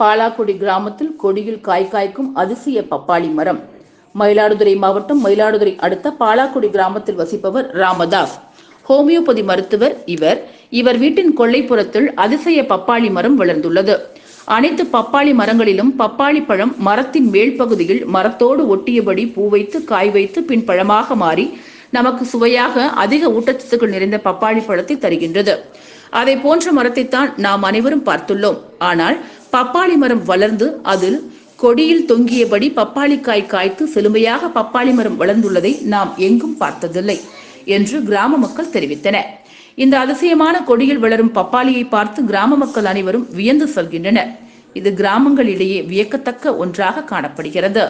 பாலாக்குடி கிராமத்தில் கொடியில் காய் காய்க்கும் அதிசய பப்பாளி மரம். மயிலாடுதுறை மாவட்டம் மயிலாடுதுறை அடுத்த பாலாக்குடி கிராமத்தில் வசிப்பவர் ராமதாஸ். ஹோமியோபதி மருத்துவர் இவர். இவர் வீட்டின் கொள்ளைப்புறத்தில் அதிசய பப்பாளி மரம் வளர்ந்துள்ளது. அனைத்து பப்பாளி மரங்களிலும் பப்பாளி பழம் மரத்தின் மேல் பகுதியில் மரத்தோடு ஒட்டியபடி பூ வைத்து காய் வைத்து பின் பழமாக மாறி நமக்கு சுவையாக அதிக ஊட்டச்சத்துக்கள் நிறைந்த பப்பாளி பழத்தை தருகின்றது. அதை போன்ற மரத்தைத்தான் நாம் அனைவரும் பார்த்துள்ளோம். ஆனால் பப்பாளி மரம் வளர்ந்து அதில் கொடியில் தொங்கியபடி பப்பாளிக்காய் காய்த்து செழுமையாக பப்பாளி மரம் வளர்ந்துள்ளதை நாம் எங்கும் பார்த்ததில்லை என்று கிராம மக்கள் தெரிவித்தனர். இந்த அதிசயமான கொடியில் வளரும் பப்பாளியை பார்த்து கிராம மக்கள் அனைவரும் வியந்து செல்கின்றனர். இது கிராமங்களிடையே வியக்கத்தக்க ஒன்றாக காணப்படுகிறது.